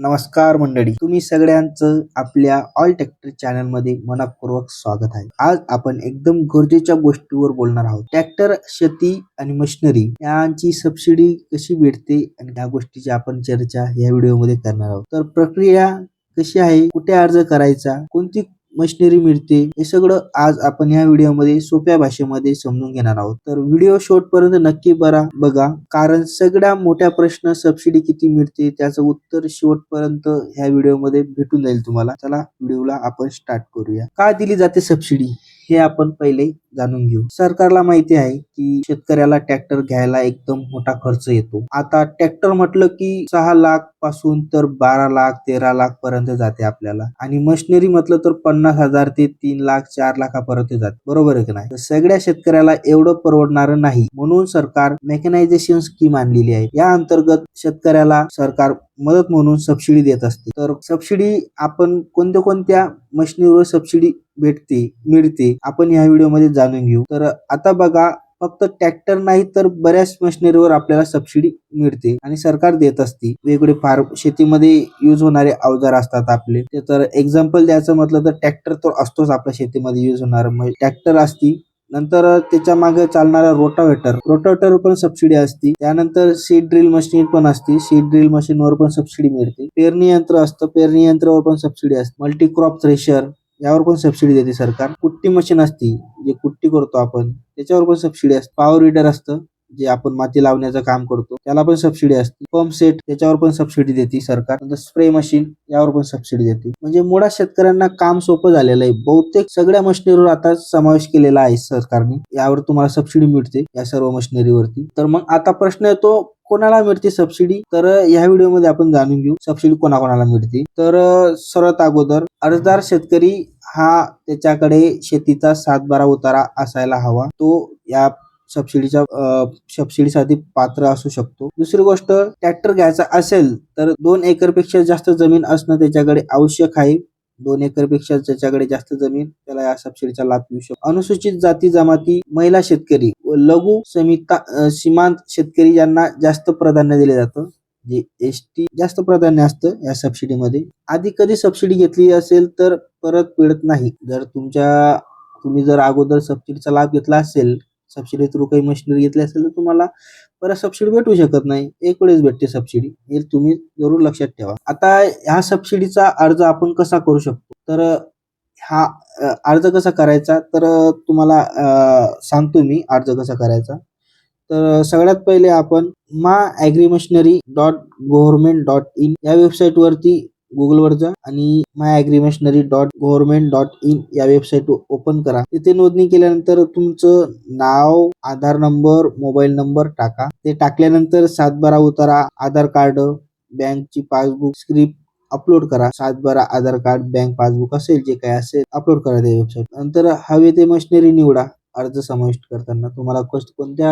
नमस्कार मंडळी. तुम्ही सगळ्यांचं आपल्या ऑल ट्रॅक्टर चॅनलमध्ये स्वागत आहे. आज आपण एकदम गरजेच्या गोष्टीवर बोलणार आहोत. ट्रॅक्टर शेती आणि मशिनरी यांची सबसिडी कशी भेटते आणि त्या गोष्टीची आपण चर्चा या व्हिडिओमध्ये करणार आहोत. तर प्रक्रिया कशी आहे? कुठे अर्ज करायचा? कोणती मशिनरी मिळते. हे सगळं आज आपण या व्हिडिओमध्ये सोप्या भाषेमध्ये समजून घेणार आहोत. तर व्हिडिओ शेवट पर्यंत नक्की बरा बघा. कारण सगळ्या मोठ्या प्रश्न सबसिडी किती मिळते त्याचं उत्तर शेवटपर्यंत ह्या व्हिडिओमध्ये भेटून जाईल तुम्हाला. चला व्हिडिओला आपण स्टार्ट करूया. का दिली जाते सबसिडी हे आपण पहिले जाणून घेऊ. सरकारला माहिती आहे की शेतकऱ्याला ट्रॅक्टर घ्यायला एकदम मोठा खर्च येतो. आता ट्रॅक्टर म्हटलं की सहा लाखपासून तर बारा लाख तेरा लाख पर्यंत जाते आपल्याला. आणि मशिनरी म्हटलं तर पन्नास हजार ते तीन लाख चार लाखापर्यंत जाते. बरोबर आहे की नाही? सगळ्या शेतकऱ्याला एवढं परवडणार नाही. म्हणून सरकार मेकॅनायझेशन स्कीम आणलेली आहे. या अंतर्गत शेतकऱ्याला सरकार मदत म्हणून सबसिडी देत असते. तर सबसिडी आपण कोणत्या कोणत्या मशिनरीवर सबसिडी भेटते मिळते आपण या व्हिडिओमध्ये जाणून घेऊ. तर आता बघा फक्त ट्रॅक्टर नाही तर बऱ्याच मशिनरीवर आपल्याला सबसिडी मिळते आणि सरकार देत असते. वेगवेगळे फार शेतीमध्ये युज होणारे अवजार असतात आपले. ते तर एक्झाम्पल द्यायचं म्हटलं तर ट्रॅक्टर तर असतोच आपल्या शेतीमध्ये युज होणार. ट्रॅक्टर असती नंतर त्याच्यामागे चालणारा रोटावेटर रोटावेटर पण सबसिडी असते. त्यानंतर सीड ड्रिल मशीन पण असते. सीड ड्रिल मशीन वर पण सबसिडी मिळते. पेरणी यंत्र असतं. पेरणी यंत्रावर पण सबसिडी असते. मल्टी क्रॉप थ्रेशर यावर पण सबसिडी देते सरकार. कुट्टी मशीन असती जे कुट्टी करतो आपण त्याच्यावर पण सबसिडी असते. पॉवर विडर असतं. जे आपण माती लावण्याचं काम करतो त्याला पण सबसिडी असते. पंप सेट त्याच्यावर पण सबसिडी देते सरकार. नंतर स्प्रे मशीन यावर पण सबसिडी देते. म्हणजे मुळात शेतकऱ्यांना काम सोपं झालेलं आहे. बहुतेक सगळ्या मशिनरीवर आता समावेश केलेला आहे सरकारने. यावर तुम्हाला सबसिडी मिळते या सर्व मशिनरीवरती तर मग आता प्रश्न येतो कोणाला मिळते सबसिडी तर या व्हिडिओमध्ये आपण जाणून घेऊ सबसिडी कोणाकोणाला मिळते. तर सर्वात अगोदर अर्जदार शेतकरी हा त्याच्याकडे शेतीचा सातबारा उतारा असायला हवा. तो या सबसिडीच्या सबसिडीसाठी पात्र असू शकतो. दुसरी गोष्ट ट्रॅक्टर घ्यायचा असेल तर दोन एकरपेक्षा जास्त जमीन असणं त्याच्याकडे आवश्यक आहे. दोन एकरपेक्षा ज्याच्याकडे जास्त जमीन त्याला या सबसिडीचा लाभ मिळू शकतो. अनुसूचित जाती जमाती महिला शेतकरी व लघु समिता सीमांत शेतकरी यांना जास्त प्राधान्य दिले जातं. जे एस टी जास्त प्राधान्य असतं या सबसिडीमध्ये. आधी कधी सबसिडी घेतली असेल तर परत मिळत नाही. जर तुमच्या तुम्ही जर अगोदर सबसिडीचा लाभ घेतला असेल सबसिडी थ्रू काही मशिनरी घेतली असेल तर तुम्हाला परत सबसिडी भेटू शकत नाही. एक वेळेस भेटते सबसिडी हे तुम्ही जरूर लक्षात ठेवा. आता ह्या सबसिडीचा अर्ज आपण कसा करू शकतो? तर हा अर्ज कसा करायचा? तर तुम्हाला सांगतो मी अर्ज कसा करायचा. तर सगळ्यात पहिले आपण मा agri machinery dot government dot in या वेबसाईटवरती गुगलवर जा आणि my agri dot government dot in या वेबसाईट ओपन करा. तिथे नोंदणी केल्यानंतर तुमचं नाव आधार नंबर मोबाईल नंबर टाका. ते टाकल्यानंतर सातबारा उतारा आधार कार्ड बँकची पासबुक स्क्रिप्ट अपलोड करा. सातबारा आधार कार्ड बँक पासबुक असेल जे काय असेल अपलोड करा त्या वेबसाईट नंतर हवे ते मशिनरी निवडा. अर्ज समाविष्ट करताना तुम्हाला कोणत्या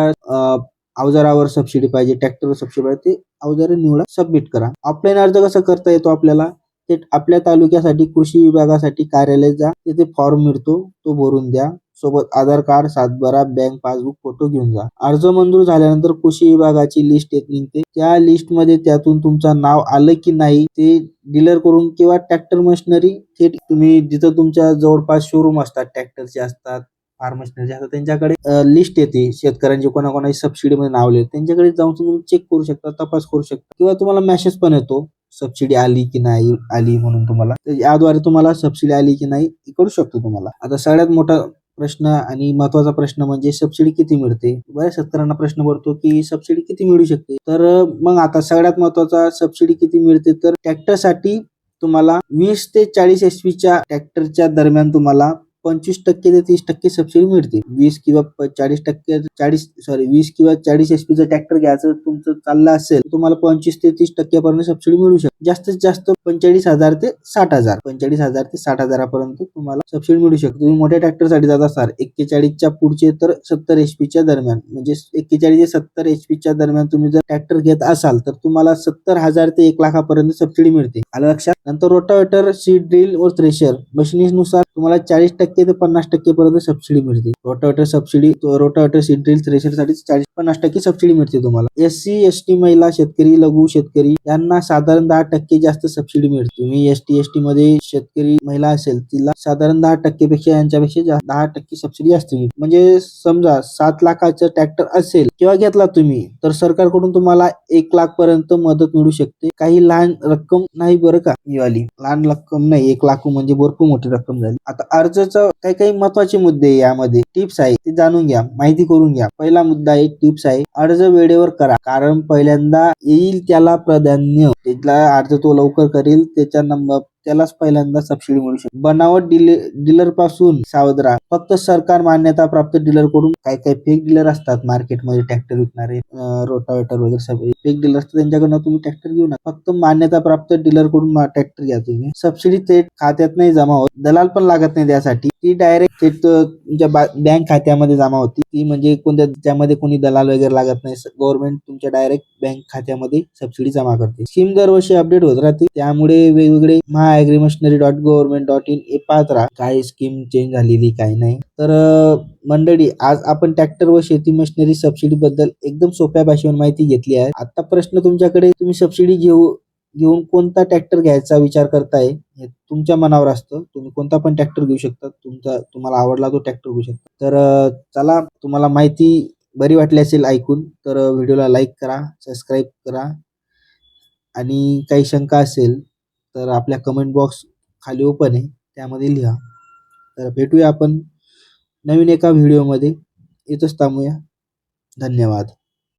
अवजारावर सबसिडी पाहिजे ट्रॅक्टरवर सबसिडी पाहिजे ते अवजार निवडा सबमिट करा. ऑफलाईन अर्ज कसा करता येतो आपल्याला? ते आपल्या तालुक्यासाठी कृषी विभागासाठी कार्यालय जा तिथे फॉर्म मिळतो तो भरून द्या. सोबत आधार कार्ड सातबारा बँक पासबुक फोटो घेऊन जा. अर्ज मंजूर झाल्यानंतर कृषी विभागाची लिस्ट येत निघते. त्या लिस्टमध्ये त्यातून तुमचं नाव आलं की नाही ते डीलर करून किंवा ट्रॅक्टर मशिनरी थेट तुम्ही जिथं तुमच्या जवळपास शोरूम असतात ट्रॅक्टरचे असतात फार्मशनरी आता त्यांच्याकडे लिस्ट येते शेतकऱ्यांची कोणाकोणाची सबसिडी मध्ये नाव लिहिले त्यांच्याकडे जाऊन तुम्ही चेक करू शकता तपास करू शकता. किंवा तुम्हाला मेसेज पण येतो सबसिडी आली की नाही आली म्हणून तुम्हाला. याद्वारे तुम्हाला सबसिडी आली की नाही करू शकतो तुम्हाला. आता सगळ्यात मोठा प्रश्न आणि महत्त्वाचा प्रश्न म्हणजे सबसिडी किती मिळते? बऱ्याच शेतकऱ्यांना प्रश्न पडतो की सबसिडी किती मिळू शकते? तर मग आता सगळ्यात महत्त्वाचा सबसिडी किती मिळते? तर ट्रॅक्टरसाठी तुम्हाला वीस ते चाळीस एच च्या ट्रॅक्टरच्या दरम्यान तुम्हाला पंचवीस टक्के ते तीस टक्के सबसिडी मिळते. वीस किंवा चाळीस टक्के चाळीस सॉरी वीस किंवा चाळीस एच पीचं ट्रॅक्टर घ्यायचं तुमचं चाललं असेल तुम्हाला पंचवीस ते तीस टक्क्यापर्यंत सबसिडी मिळू शकते. जास्तीत जास्त पंचेचाळीस हजार ते साठ हजार पंचेचाळीस हजार ते साठ हजारापर्यंत तुम्हाला सबसिडी मिळू शकते. तुम्ही मोठ्या ट्रॅक्टरसाठी जात असाल एक्केचाळीसच्या पुढचे तर सत्तर एच पीच्या दरम्यान म्हणजे एक्केचाळीस ते सत्तर एच पीच्या दरम्यान तुम्ही जर ट्रॅक्टर घेत असाल तर तुम्हाला सत्तर हजार ते एक लाखापर्यंत सबसिडी मिळते. आलं लक्षात? नंतर रोटावेटर सीड ड्रिल व थ्रेशर मशिनीनुसार तुम्हाला चाळीस टक्के ते पन्नास टक्के पर्यंत सबसिडी मिळते. Rotavator subsidy rotavator seed drill थ्रेशरसाठी चाळीस पन्नास टक्के सबसिडी मिळते तुम्हाला. एस सी एस टी महिला शेतकरी लघु शेतकरी यांना साधारण दहा टक्के जास्त सबसिडी मिळते. तुम्ही एस टी एस टी मध्ये शेतकरी महिला असेल तिला साधारण दहा टक्के पेक्षा यांच्यापेक्षा दहा टक्के सबसिडी जास्त मिळते. म्हणजे समजा सात लाखाचं ट्रॅक्टर असेल किंवा घेतला तुम्ही तर सरकारकडून तुम्हाला एक लाख पर्यंत मदत मिळू शकते. काही लहान रक्कम नाही बरं का? वाली लहान रक्कम नाही एक लाख म्हणजे भरपूर मोठी रक्कम झाली. आता अर्जचा काही काही महत्त्वाचे मुद्दे यामध्ये टिप्स आहे ते जाणून घ्या माहिती करून घ्या. पहिला मुद्दा आहे टिप्स आहे अर्ज वेळेवर करा. कारण पहिल्यांदा येईल त्याला प्राधान्य. त्याला अर्ज तो लवकर करेल त्याच्या नंबर त्यालाच पहिल्यांदा सबसिडी मिळू शकते. बनावट डीलरपासून सावध राहा. फक्त सरकार मान्यता प्राप्त डीलरकडून काही काही फेक डीलर असतात मार्केटमध्ये ट्रॅक्टर विकणारे रोटावेटर वगैरे सगळे. फेक डीलर असतात त्यांच्याकडनं तुम्ही ट्रॅक्टर घेऊ नका. फक्त मान्यता प्राप्त डीलरकडून ट्रॅक्टर घ्या तुम्ही. सबसिडी थेट खात्यात नाही जमा होत. दलाल पण लागत नाही त्यासाठी. ती डायरेक्ट थेट तुमच्या बँक खात्यामध्ये जमा होती ती म्हणजे कोणत्या त्यामध्ये कोणी दलाल वगैरे लागत नाही. गव्हर्नमेंट तुमच्या डायरेक्ट बँक खात्यामध्ये सबसिडी जमा करते. स्कीम दरवर्षी अपडेट होत राहते. त्यामुळे वेगवेगळे Maha machinery dot government dot in हे पाहत राहा. काय स्कीम चेंज झालेली काय नाही. तर मंडळी आज आपण ट्रॅक्टर व शेती मशिनरी सबसिडी बद्दल एकदम सोप्या भाषेवर माहिती घेतली आहे. आता प्रश्न तुमच्याकडे तुम्ही सबसिडी घेऊ घेऊन कोणता ट्रॅक्टर घ्यायचा विचार करताय हे तुमच्या मनावर असतं. तुम्ही कोणता पण ट्रॅक्टर घेऊ शकता. तुमचा तुम्हाला आवडला तो ट्रॅक्टर घेऊ शकता. तर चला तुम्हाला माहिती बरी वाटली असेल ऐकून तर व्हिडिओला लाईक करा सबस्क्राईब करा. आणि काही शंका असेल तर आपल्या कमेंट बॉक्स खाली ओपन आहे. त्यामध्ये लिहा. तर भेटूया आपण नवीन एका व्हिडिओमध्ये इथंच थांबूया. धन्यवाद.